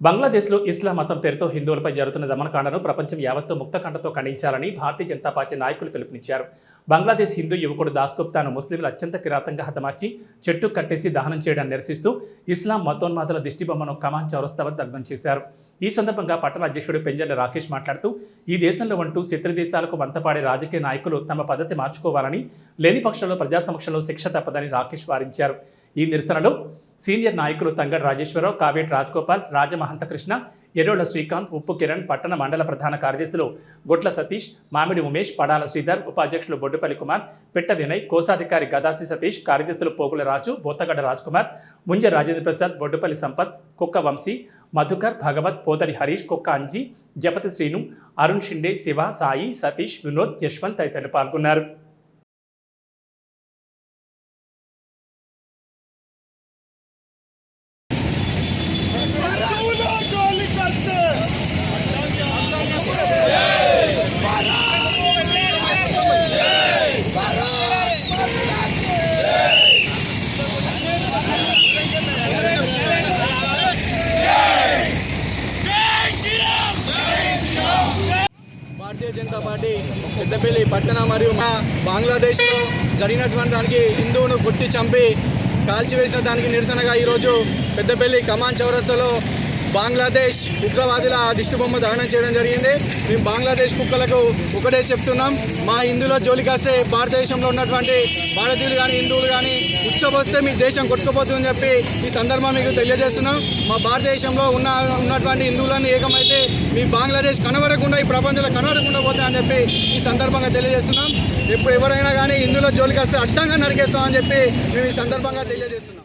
బంగ్లాదేశ్లో ఇస్లాం మతం పేరుతో హిందువులపై జరుగుతున్న దమనకాండను ప్రపంచం యావత్తు ముక్తకండతో ఖండించాలని భారతీయ జనతా పార్టీ నాయకులు పిలుపునిచ్చారు. బంగ్లాదేశ్ హిందూ యువకుడు దాస్గుప్తాను ముస్లింలు అత్యంత కిరాతంగా హతమార్చి చెట్టు కట్టేసి దహనం చేయడాన్ని నిరసిస్తూ ఇస్లాం మతోన్మాదుల దిష్టిబొమ్మను కమాన్ చౌరస్తా వద్ద దగ్ధం చేశారు. ఈ సందర్భంగా పట్టణ అధ్యక్షుడు పెంజర్ల రాకేష్ మాట్లాడుతూ ఈ దేశంలో ఉంటూ శత్రు దేశాలకు వంతపాడే రాజకీయ నాయకులు తమ పద్ధతి మార్చుకోవాలని లేని పక్షంలో ప్రజాసమక్షంలో శిక్ష తప్పదని రాకేష్ వారించారు. ఈ నిరసనలో సీనియర్ నాయకులు తంగడి రాజేశ్వరరావు కావేటి రాజగోపాల్ రాజమహంత కృష్ణ ఎర్రోళ్ళ శ్రీకాంత్ ఉప్పు కిరణ్ పట్టణ మండల ప్రధాన కార్యదర్శులు గొట్ల సతీష్ మామిడి ఉమేష్ పడాల శ్రీధర్ ఉపాధ్యక్షులు బొడ్డుపల్లి కుమార్ పిట్ట వినయ్ కోశాధికారి గదాసి సతీష్ కార్యదర్శులు పోగుల రాజు బోతగడ్డ రాజ్కుమార్ ముంజ రాజేంద్ర ప్రసాద్ బొడ్డుపల్లి సంపత్ కుక్క వంశీ మధుకర్ భగవత్ పోతరి హరీష్ కుక్క అంజీ జపతి శ్రీను అరుణ్ షిండే శివ సాయి సతీష్ వినోద్ యశ్వంత్ తదితరులు పాల్గొన్నారు. భారతీయ జనతా పార్టీ పెద్దపల్లి పట్టణ మరియు మా బంగ్లాదేశ్లో జరిగినటువంటి దానికి హిందువును కొట్టి చంపి కాల్చివేసిన దానికి నిరసనగా ఈరోజు పెద్దపల్లి కమాన్ చౌరస్తాలో బంగ్లాదేశ్ ఉగ్రవాదుల దిష్టిబొమ్మ దహనం చేయడం జరిగింది. మేము బంగ్లాదేశ్ కుక్కలకు ఒకటే చెప్తున్నాం. మా హిందువుల జోలికాస్తే భారతదేశంలో ఉన్నటువంటి భారతీయులు కానీ హిందువులు కానీ ఉచ్చబోస్తే మీ దేశం కొట్టుకుపోతుందని చెప్పి ఈ సందర్భం మీకు తెలియజేస్తున్నాం. మా భారతదేశంలో ఉన్న ఉన్నటువంటి హిందువులను ఏకమైతే మీ బంగ్లాదేశ్ కనబడకుండా ఈ ప్రపంచంలో కనబడకుండా పోతాయని చెప్పి ఈ సందర్భంగా తెలియజేస్తున్నాం. ఇప్పుడు ఎవరైనా కానీ హిందువుల జోలికి వస్తే అడ్డంగా నరికేస్తామని చెప్పి మేము ఈ సందర్భంగా తెలియజేస్తున్నాం.